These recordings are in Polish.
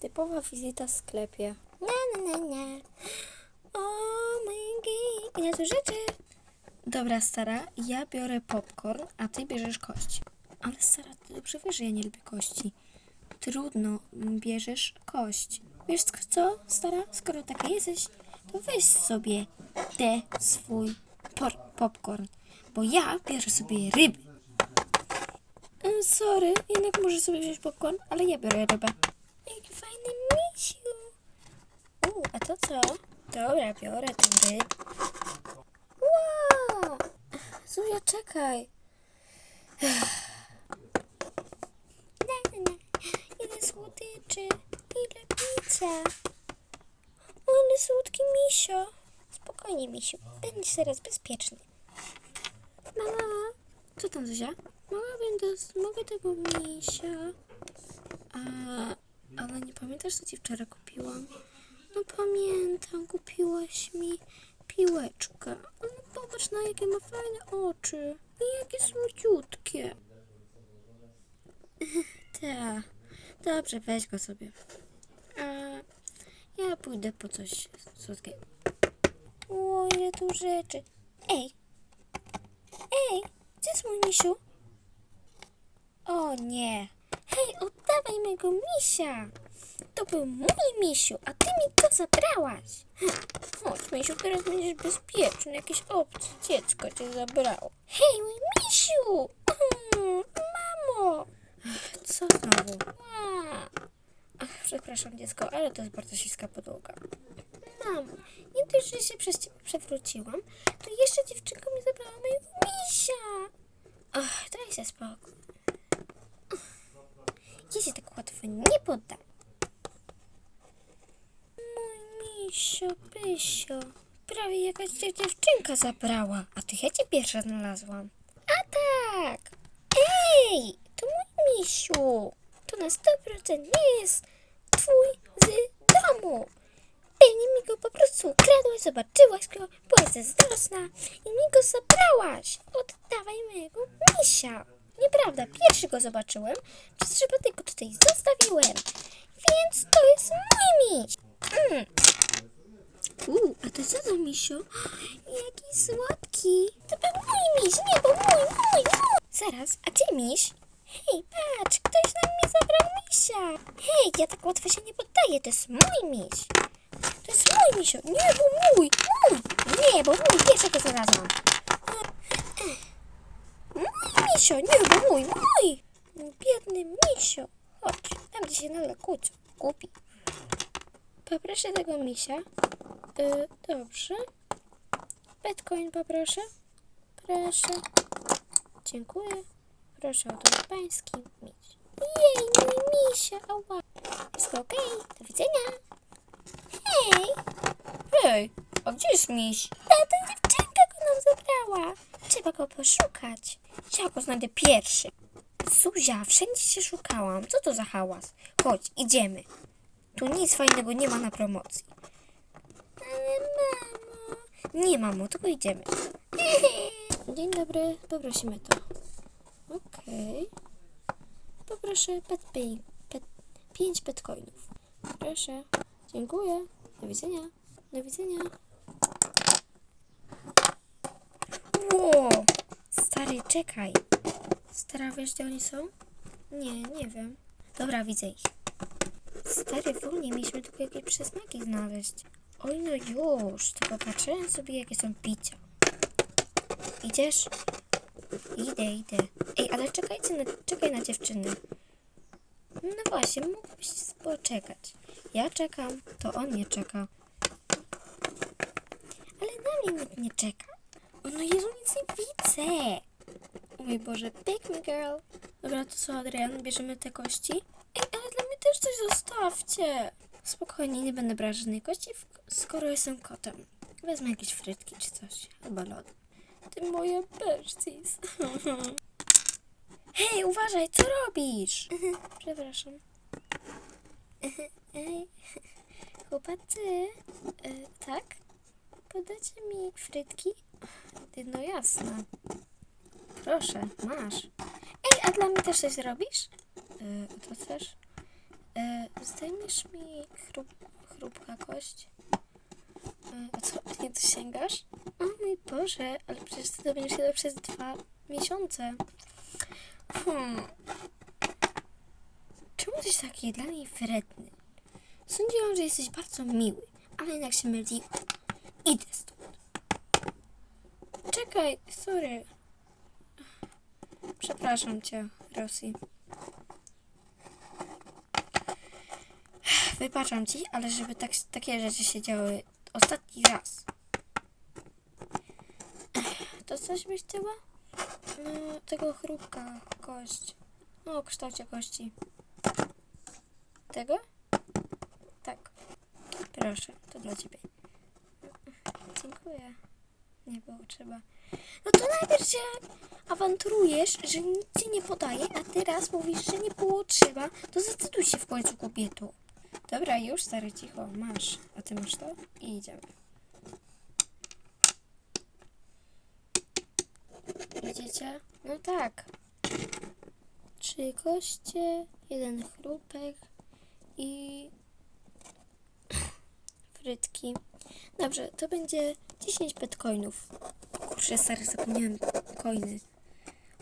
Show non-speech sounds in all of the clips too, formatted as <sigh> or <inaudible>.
Typowa wizyta w sklepie. Na, na, na, na. O god, ile tu rzeczy. Dobra, stara, ja biorę popcorn, a ty bierzesz kość. Ale stara, ty dobrze wiesz, że ja nie lubię kości. Trudno, bierzesz kość. Wiesz co, stara, skoro taka jesteś, to weź sobie te swój popcorn, bo ja biorę sobie ryby. E, Sorry, jednak możesz sobie wziąć popcorn, ale ja biorę rybę. Jaki fajny misiu. U, a to? Dobra, biorę ten ryb. Wow! Zuzia, czekaj. Na, na, na. Ile słodyczy, ile picia. O, ale słodki misio. Spokojnie, misiu. Będziesz teraz bezpieczny. Mama, co tam, Zuzia? Mogłabym dos- mogę tego misia. A, ale nie pamiętasz, co ci wczoraj kupiłam? No pamiętam, kupiłaś mi piłeczkę. No popatrz na jakie ma fajne oczy. I jakie słodziutkie. <laughs> Tak. Dobrze, weź go sobie. A ja pójdę po coś słodkiego. O, ile tu rzeczy. Ej. Ej, gdzie jest mój misiu? O nie. Hej, oddawaj mojego misia. To był mój misiu, a ty mi go zabrałaś. Hm, <laughs> Chodź, misiu, teraz będziesz bezpieczny. Jakieś obce dziecko cię zabrało. Hej, mój misiu. Mm, Mamo. Co znowu? Ach, przepraszam dziecko, ale to jest bardzo śliska podłoga. Mamo, nie dość, że się przez ciebie przewróciłam, to jeszcze dziewczynka mi zabrała mojego misia. Ach, daj się spokój. Ja się tak łatwo nie poddam. Misio, pysio. Prawie jakaś dziewczynka zabrała, a ty ja cię pierwsza znalazłam. A tak! Ej, to mój misiu. To na 100% nie jest twój z domu. Pewnie mi go po prostu ukradłaś, zobaczyłaś go, byłaś zazdrosna i mi go zabrałaś. Oddawaj mojego misia. Nieprawda, pierwszy go zobaczyłem, przez przypadek go tutaj zostawiłem. Więc to jest mój miś. Mm. Uuu, a to co za misio? Jaki słodki. To był mój miś, nie, bo mój, mój, mój. Zaraz, a gdzie miś? Hej, patrz, ktoś nam mi zabrał misia. Hej, ja tak łatwo się nie poddaję, to jest mój miś. To jest mój misio. Nie, bo mój, mój. Nie, bo mój, pierwszy go znalazłam. Mój misio, nie, bo mój, mój. Biedny misio. Chodź, tam gdzie się na kłócą. Kupi. Poproszę tego misia. Y, dobrze. Bitcoin poproszę. Proszę. Dziękuję. Proszę o ten pański miś. Jej, mój misio, ała. Wszystko okej, do widzenia. Hej! Hej, a gdzie jest miś? Tata, dziewczynka go nam zabrała. Trzeba go poszukać. Ja go znajdę pierwszy. Zuzia, wszędzie się szukałam. Co to za hałas? Chodź, idziemy. Tu nic fajnego nie ma na promocji. Nie, mamo, tylko idziemy. <laughs> Dzień dobry, poprosimy to. Okej. Poproszę pet pay, pet, pięć petcoinów. Proszę. Dziękuję. Do widzenia. Do widzenia. Ło! Stary, czekaj. Stara, wiesz gdzie oni są? Nie, nie wiem. Dobra, widzę ich. Stary, wolnie mieliśmy tylko jakieś przysmaki znaleźć. Oj, no już. Tylko patrzyłem sobie, jakie są picia. Idziesz? Idę, idę. Ej, ale czekajcie na, czekaj na dziewczynę. No właśnie, mógłbyś poczekać. Ja czekam, to on nie czeka. Ale na mnie nikt nie czeka. O no Jezu, nic nie widzę. O mój Boże, pick me girl. Dobra, to co, Adrian, bierzemy te kości? Ej, ale dla mnie też coś zostawcie. Spokojnie, nie będę brać żadnej kości, skoro jestem kotem. Wezmę jakieś frytki czy coś, albo lody. Ty moje besties. <laughs> Hej, uważaj, co robisz? Przepraszam. Ej, <laughs> chłopacy, e, tak? Podacie mi frytki? Ty, no jasne. Proszę, masz. Ej, a dla mnie też coś robisz? E, to też? E, zdejmiesz mi chrup, chrupka kość? E, a co, nie dosięgasz? O mój Boże, ale przecież ty będziesz jadł przez dwa miesiące. Hmm. Czemu jesteś taki dla mnie wredny? Sądziłam, że jesteś bardzo miły, ale jednak się myliłam. Idę stąd. Czekaj, sorry. Przepraszam cię, Rosji. Wybaczam ci, ale żeby tak, takie rzeczy się działy ostatni raz. To coś byś chciała? No, tego chrupka, kość. No, o kształcie kości. Tego? Tak. Proszę, to dla ciebie. Dziękuję. Nie było trzeba. No to najpierw się awanturujesz, że nic ci nie podaje, a teraz mówisz, że nie było trzeba. To zdecyduj się w końcu, kobieto. Dobra, już stary, cicho, masz. A ty masz to? I idziemy. Idziecie? No tak. Trzy koście, jeden chrupek i frytki. Dobrze, to będzie 10 bitcoinów. Kurczę, stary, zapomniałem coiny.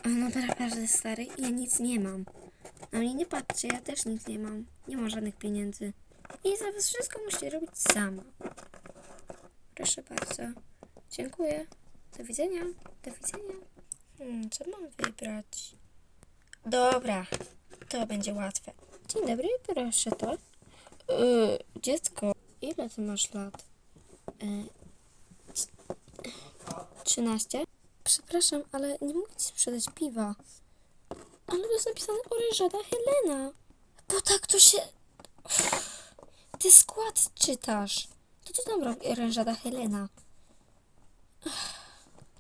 A no naprawdę, stary, ja nic nie mam. Na mnie nie patrzcie, ja też nic nie mam. Nie mam żadnych pieniędzy. I za was wszystko musicie robić sama. Proszę bardzo. Dziękuję. Do widzenia. Do widzenia. Hmm, co mam wybrać? Dobra, to będzie łatwe. Dzień dobry, proszę to. Yy, dziecko, ile ty masz lat? Yy, c- 13? Przepraszam, ale nie mogę ci sprzedać piwa. Ale jest napisane orężada Helena. Bo tak to się... Ty skład czytasz. To co tam robi orężada Helena?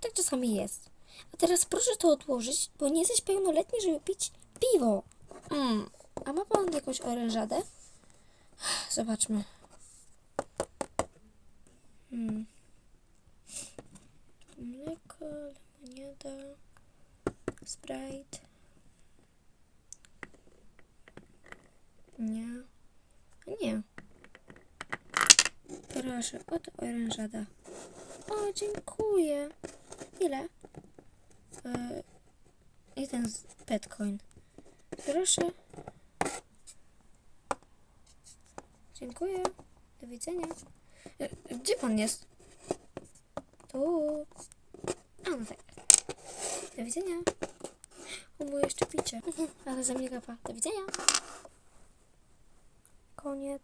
Tak czasami jest. A teraz proszę to odłożyć, bo nie jesteś pełnoletni, żeby pić piwo. Mm. A ma pan jakąś orężadę? Zobaczmy. Hmm. Mleko, lemoniada, Sprite. Nie. Nie. Proszę, oto orężada. O, dziękuję. Ile? E, jeden petcoin. Proszę. Dziękuję. Do widzenia. E, gdzie pan jest? Tu. A, no tak. Do widzenia. O, jeszcze picie. Ale za mnie gapa. Do widzenia. Koniec.